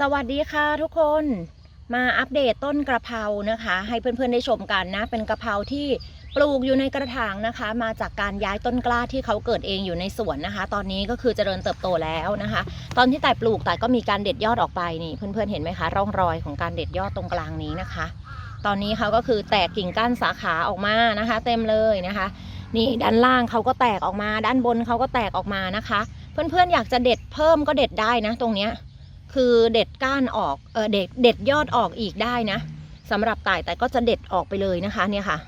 สวัสดีค่ะทุกคนมาอัปเดตต้นกระเพรานะคะ ให้เพื่อนๆได้ชมกันนะ เป็นกระเพราที่ปลูกอยู่ในกระถางนะคะ มาจากการย้ายต้นกล้าที่เขาเกิดเองอยู่ในสวนนะคะ ตอนนี้ก็คือเจริญเติบโตแล้วนะคะ ตอนที่แต่ปลูกแต่ก็มีการเด็ดยอดออกไปนี่เพื่อนๆเห็นไหมคะ ร่องรอยของการเด็ดยอดตรงกลางนี้นะคะ ตอนนี้เขาก็คือแตกกิ่งก้านสาขาออกมานะคะ เต็มเลยนะคะ นี่ด้านล่างเขาก็แตกออกมา ด้านบนเขาก็แตกออกมานะคะ เพื่อนๆอยากจะเด็ดเพิ่มก็เด็ดได้นะ ตรงเนี้ย คือเด็ดก้านออกเออเด็ดเด็ดยอดออกอีกได้นะสำหรับต่ายแต่ก็จะเด็ดออกไปเลยนะคะเนี่ยค่ะ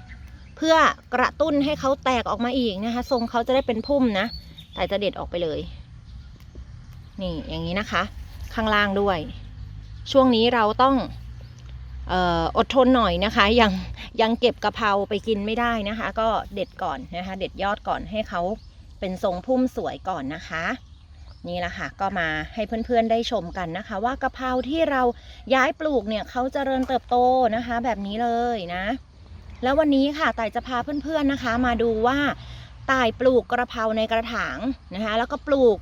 เพื่อกระตุ้นให้เขาแตกออกมาอีกนะคะ ทรงเขาจะได้เป็นพุ่มนะแต่จะเด็ดออกไปเลย นี่อย่างนี้นะคะ ข้างล่างด้วย ช่วงนี้เราต้องอออดทนหน่อยนะคะ ยังยังเก็บกะเพราไปกินไม่ได้นะคะ ก็เด็ดก่อนนะคะ เด็ดยอดก่อนให้เขาเป็นทรงพุ่มสวยก่อนนะคะ นี่แหละค่ะก็มาให้เพื่อนๆได้ชมกันนะคะ ว่ากะเพราที่เราย้ายปลูกเนี่ยเขาเจริญเติบโตนะคะ แบบนี้เลยนะ แล้ววันนี้ค่ะต่ายจะพาเพื่อนๆนะคะ มาดูว่าต่ายปลูกกระเพราในกระถางนะคะ แล้วก็ปลูก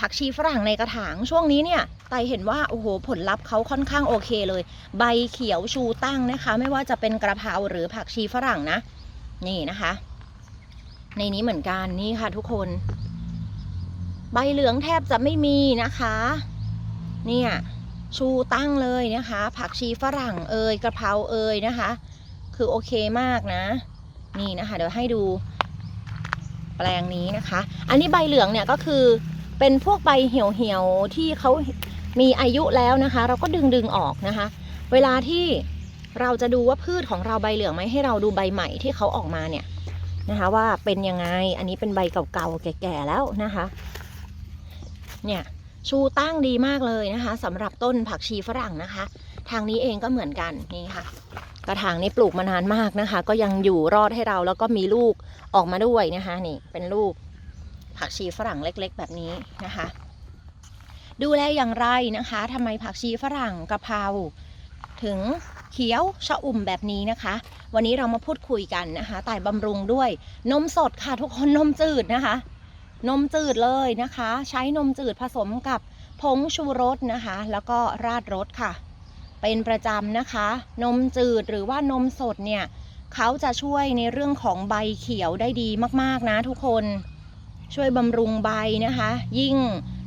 ผักชีฝรั่งในกระถางช่วงนี้เนี่ยไต่เห็นว่าโอ้โหผลลัพธ์เขาค่อนข้างโอเคเลย ใบเขียวชูตั้งนะคะ ไม่ว่าจะเป็นกระเพราหรือผักชีฝรั่งนะ นี่นะคะ ในนี้เหมือนกันนี่ค่ะทุกคน ใบเหลืองแทบจะไม่มีนะคะ เนี่ยชูตั้งเลยนะคะ ผักชีฝรั่งเอยกระเพราเอยนะคะ คือโอเคมากนะ นี่นะคะ เดี๋ยวให้ดู แปลงนี้นะคะ อันนี้ใบเหลืองเนี่ยก็คือเป็นพวกใบเหี่ยวๆที่เขามีอายุแล้วนะคะ เราก็ดึงดึงออกนะคะ เวลาที่เราจะดูว่าพืชของเราใบเหลืองไหมให้เราดูใบใหม่ที่เขาออกมาเนี่ยนะคะ ว่าเป็นยังไงอันนี้เป็นใบเก่าๆแก่ๆแล้วนะคะ เนี่ยชูตั้งดีมากเลยนะคะสำหรับต้นผักชีฝรั่งนะคะ ทางนี้เองก็เหมือนกันนี่ค่ะ กระถางนี้ปลูกมานานมากนะคะ ก็ยังอยู่รอดให้เราแล้วก็มีลูกออกมาด้วยนะคะนี่เป็นลูกผักชีฝรั่งเล็กๆ แบบนี้นะคะ ดูแลอย่างไรนะคะทำไมผักชีฝรั่งกะเพราถึงเขียวชะอุ่มแบบนี้นะคะ วันนี้เรามาพูดคุยกันนะคะต่ายบำรุงด้วยนมสดค่ะทุกคนนมจืดนะคะ นมจืดเลยนะคะ ใช้นมจืดผสมกับผงชูรสนะคะ แล้วก็ราดรสค่ะ เป็นประจำนะคะ นมจืดหรือว่านมสดเนี่ยเขาจะช่วยในเรื่องของใบเขียวได้ดีมากๆนะทุกคนช่วยบำรุงใบนะคะ ยิ่ง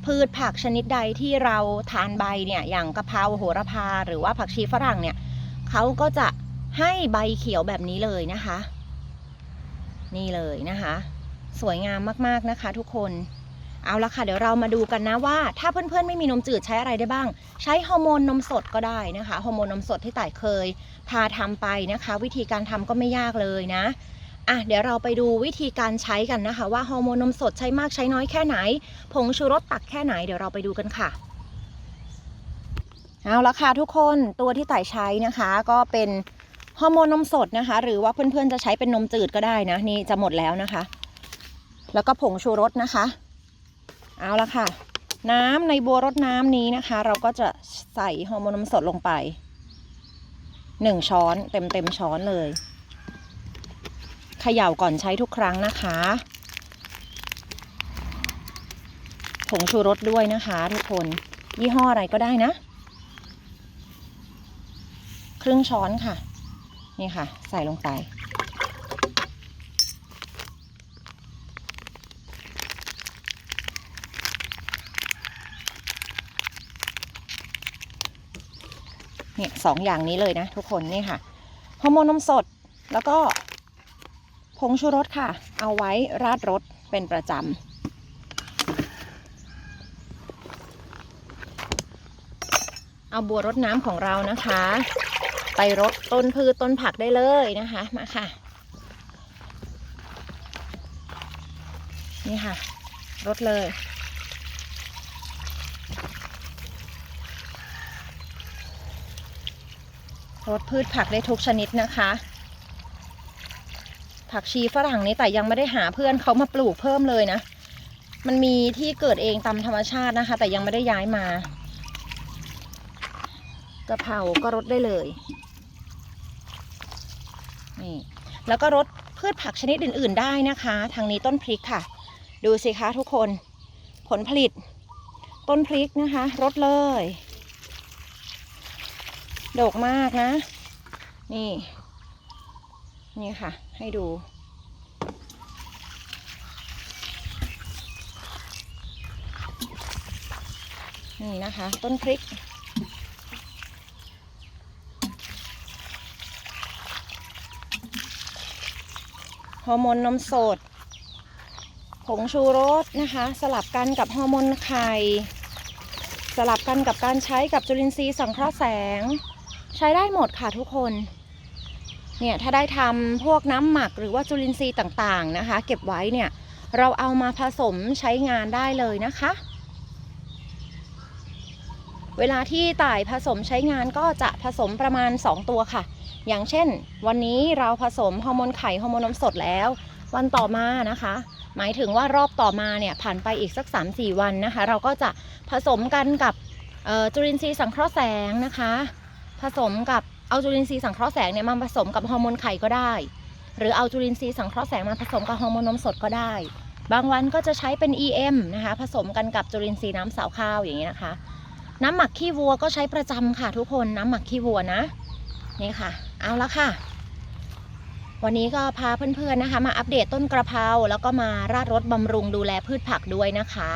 พืชผักชนิดใดที่เราทานใบเนี่ยอย่างกะเพราโหระพา หรือว่าผักชีฝรั่งเนี่ยเขาก็จะให้ใบเขียวแบบนี้เลยนะคะ นี่เลยนะคะ สวยงามมากๆนะคะ ทุกคน เอาละค่ะ เดี๋ยวเรามาดูกันนะว่า ถ้าเพื่อนๆไม่มีนมจืดใช้อะไรได้บ้าง ใช้ฮอร์โมนนมสดก็ได้นะคะฮอร์โมนนมสดที่ต่ายเคย พาทำไปนะคะ วิธีการทำก็ไม่ยากเลยนะอะเดี๋ยวเราไปดูวิธีการใช้กันนะคะ ว่าฮอร์โมนนมสดใช้มากใช้น้อยแค่ไหน ผงชูรสตักแค่ไหนเดี๋ยวเราไปดูกันค่ะเอาละค่ะทุกคนตัวที่ต่ายใช้นะคะก็เป็นฮอร์โมนนมสดนะคะ หรือว่าเพื่อนๆจะใช้เป็นนมจืดก็ได้นะ นี่จะหมดแล้วนะคะ แล้วก็ผงชูรสนะคะ เอาละค่ะ น้ำในบัวรดน้ำนี้นะคะ เราก็จะใส่ฮอร์โมนนมสดลงไปหนึ่งช้อนเต็มเต็มช้อนเลยเขย่าก่อนใช้ทุกครั้งนะคะ ผงชูรสด้วยนะคะทุกคน ยี่ห้ออะไรก็ได้นะ ครึ่งช้อนค่ะ นี่ค่ะ ใส่ลงไป เนี่ยสองอย่างนี้เลยนะ ทุกคนนี่ค่ะฮอร์โมนนมสดแล้วก็ผงชูรสค่ะ เอาไว้ราดรสเป็นประจำเอาบัวรดน้ำของเรานะคะ ไปรดต้นพืชต้นผักได้เลยนะคะมาค่ะ นี่ค่ะรดเลย รดพืชผักได้ทุกชนิดนะคะ ผักชีฝรั่งนี้แต่ยังไม่ได้หาเพื่อนเขามาปลูกเพิ่มเลยนะ มันมีที่เกิดเองตามธรรมชาตินะคะ แต่ยังไม่ได้ย้ายมากะเพราก็รดได้เลยนี่แล้วก็รดพืชผักชนิดอื่น ๆ ได้นะคะ ทางนี้ต้นพริกค่ะ ดูสิคะทุกคนผลผลิต ต้นพริกนะคะรดเลย ดกมากนะ นี่ นี่ค่ะ ให้ดู นี่นะคะ ต้นพริกฮอร์โมนนมสด ผงชูรสนะคะ สลับกันกับฮอร์โมนไข่ สลับกันกับการใช้กับจุลินทรีย์สังเคราะห์แสง ใช้ได้หมดค่ะทุกคน เนี่ยถ้าได้ทำพวกน้ำหมักหรือว่าจุลินทรีย์ต่างๆนะคะ เก็บไว้เนี่ยเราเอามาผสมใช้งานได้เลยนะคะ เวลาที่ต่ายผสมใช้งานก็จะผสมประมาณ 2 ตัวค่ะ อย่างเช่น วันนี้เราผสมฮอร์โมนไข่ฮอร์โมนนมสดแล้ว วันต่อมานะคะ หมายถึงว่ารอบต่อมาเนี่ยผ่านไปอีกสัก 3-4 วันนะคะ เราก็จะผสมกันกับจุลินทรีย์สังเคราะห์แสงนะคะ ผสมกับเอาจุลินทรีย์สังเคราะห์แสงเนี่ยมาผสมกับฮอร์โมนไข่ก็ได้ หรือเอาจุลินทรีย์สังเคราะห์แสงมาผสมกับฮอร์โมนนมสดก็ได้ บางวันก็จะใช้เป็น EM นะคะผสมกันกับจุลินทรีย์น้ำสาวข้าวอย่างนี้นะคะ น้ำหมักขี้วัวก็ใช้ประจำค่ะทุกคนน้ำหมักขี้วัวนะนี่ค่ะ เอาละค่ะ วันนี้ก็พาเพื่อนๆนะคะ มาอัปเดตต้นกระเพราแล้วก็มาราดรถบำรุงดูแลพืชผักด้วยนะคะ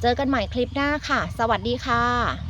เจอกันใหม่คลิปหน้าค่ะ สวัสดีค่ะ